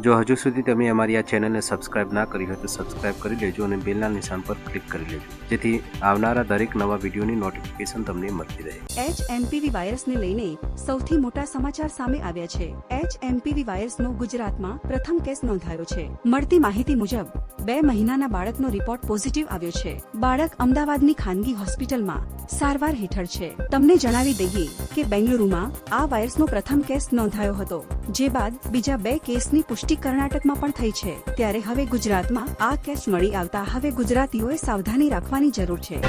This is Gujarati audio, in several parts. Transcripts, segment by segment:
જો હજુ સુધી તમે અમારી આ ચેનલને સબસ્ક્રાઇબ ના કરી હોય તો સબસ્ક્રાઇબ કરી લેજો અને બેલના નિશાન પર ક્લિક કરી લેજો. જેથી આવનારા દરેક નવા વિડીયોની નોટિફિકેશન તમને મળતી રહે. એચ એમપીવી વાયરસને લઈને સૌથી મોટા સમાચાર સામે આવ્યા છે. એચ એમપીવી વાયરસનો ગુજરાતમાં પ્રથમ કેસ નોંધાયો છે. મળતી માહિતી મુજબ, બે મહિનાના બાળકનો રિપોર્ટ પોઝિટિવ આવ્યો છે. બાળક અમદાવાદની ખાનગી હોસ્પિટલમાં સારવાર હેઠળ છે. તમને જણાવી દઈએ કે બેંગલુરુમાં આ વાયરસનો પ્રથમ કેસ નોંધાયો હતો. જે બાદ બીજા બે કેસની પુષ્ટિ કર્ણાટકમાં પણ થઈ છે. ત્યારે હવે ગુજરાતમાં આ કેસ મળી આવતા હવે ગુજરાતીઓએ સાવધાની રાખવાની જરૂર છે.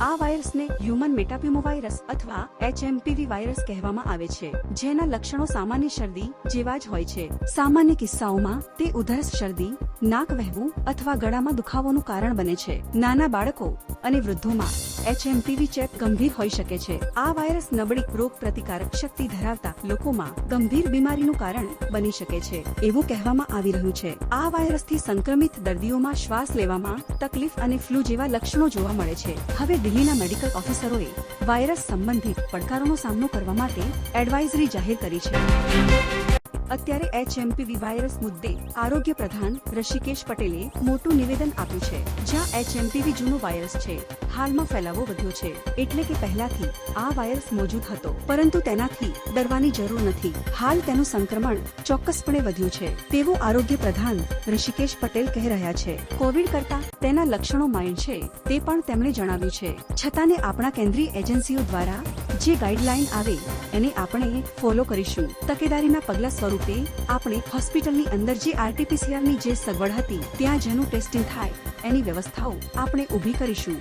આ વાયરસને હ્યુમન મેટાપ્યુમો વાયરસ અથવા એચએમપીવી વાયરસ કહેવામાં આવે છે, જેના લક્ષણો સામાન્ય શરદી જેવા જ હોય છે. સામાન્ય કિસ્સાઓમાં તે ઉધરસ શરદી, નાક વહેવું અથવા ગળામાં દુખાવોનું કારણ બને છે. નાના બાળકો અને વૃદ્ધોમાં એચએમપીવી ચેપ ગંભીર હોઈ શકે છે. આ વાયરસ નબળી રોગ પ્રતિકારક શક્તિ ધરાવતા લોકોમાં ગંભીર બીમારીનું કારણ બની શકે છે. એવું કહેવામાં આવી રહ્યું છે. આ વાયરસથી સંક્રમિત દર્દીઓમાં શ્વાસ લેવામાં તકલીફ અને ફ્લૂ જેવા લક્ષણો જોવા મળે છે. હવે દિલ્હીના મેડિકલ ઓફિસરોએ વાયરસ સંબંધિત પડકારોનો સામનો કરવા માટે એડવાઇઝરી જાહેર કરી છે. અત્યારે એચએમપીવી વાયરસ મુદ્દે આરોગ્ય પ્રધાન ઋષિકેશ પટેલે મોટું નિવેદન આપ્યું છે, જ્યાં એચએમપીવી જૂનો વાયરસ છે. હાલમાં ફેલાવો વધ્યો છે, એટલે કે પહેલાથી આ વાયરસ મોજૂદ હતો. પરંતુ તેનાથી ડરવાની જરૂર નથી. હાલ તેનું સંક્રમણ ચોક્કસપણે વધ્યું છે. તેવું આરોગ્ય પ્રધાન ઋષિકેશ પટેલ કહી રહ્યા છે. કોવિડ કરતા તેના લક્ષણો માઇલ્ડ છે, તે પણ તેમણે જણાવ્યું છે. છતાંને આપણા કેન્દ્રીય એજન્સીઓ દ્વારા જે ગાઈડલાઈન આવે, એને આપણે ફોલો કરીશું. તકેદારીના પગલા સ્વરૂપે, આપણે હોસ્પિટલની અંદર જે આરટીપીસીઆરની જે સગવડ હતી, ત્યાં જેનું ટેસ્ટિંગ થાય, એની વ્યવસ્થાઓ આપણે ઊભી કરીશું.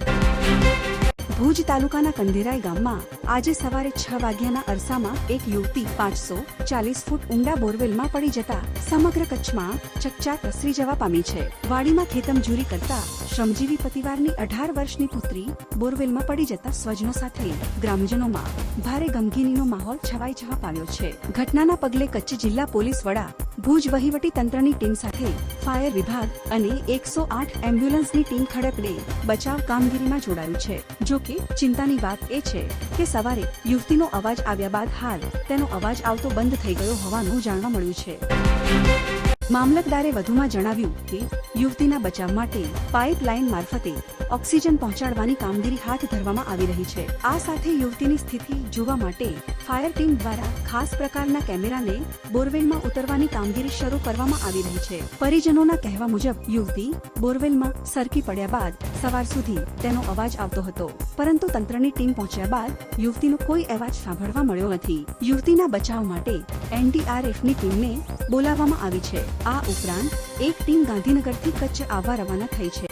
ભુજ તાલુકાના કંધેરાઈ ગામમાં, આજે સવારે છ વાગ્યાના અરસામાં, એક યુવતી પાંચસો ચાલીસ ફૂટ ઊંડા બોરવેલમાં પડી જતા, સમગ્ર કચ્છમાં ચકચાર પ્રસરી જવા પામી છે. વાડીમાં ખેતમજૂરી કરતા શ્રમજીવી પતિવારની અઢાર વર્ષની પુત્રી બોરવેલમાં પડી જતા સ્વજનો સાથે ગ્રામજનોમાં ભારે ગમગીનીનો માહોલ છવાઈ જવા પામ્યો છે. ઘટનાના પગલે કચ્છ જિલ્લા પોલીસ વડા ભુજ વહીવટી તંત્રની ટીમ સાથે ફાયર વિભાગ અને એકસો આઠ એમ્બ્યુલન્સની ટીમ ખડકડે બચાવ કામગીરીમાં જોડાયું છે. જો કે ચિંતાની વાત એ છે કે સવારે યુવતીનો અવાજ આવ્યા બાદ હાલ તેનો અવાજ આવતો બંધ થઈ ગયો હોવાનું જાણવા મળ્યું છે. મામલતદારે વધુમાં જણાવ્યું કે, યુવતીના બચાવ માટે પાઇપલાઇન મારફતે ઓક્સિજન પહોંચાડવાની કામગીરી હાથ ધરવામાં આવી રહી છે. આ સાથે યુવતીની સ્થિતિ જોવા માટે ફાયર ટીમ દ્વારા ખાસ પ્રકારના કેમેરાને બોરવેલમાં ઉતરવાની કામગીરી શરૂ કરવામાં આવી રહી છે. પરિજનોના કહેવા મુજબ, યુવતી બોરવેલમાં સરકી પડ્યા બાદ સવાર સુધી તેનો અવાજ આવતો હતો. પરંતુ તંત્રની ટીમ પહોંચ્યા બાદ યુવતીનો કોઈ અવાજ સાંભળવા મળ્યો નથી. યુવતીના બચાવ માટે એનડીઆરએફની ટીમને બોલાવવામાં આવી છે. આ ઉપરાંત એક ટીમ ગાંધીનગરથી કચ્છ આવવા રવાના થઈ છે.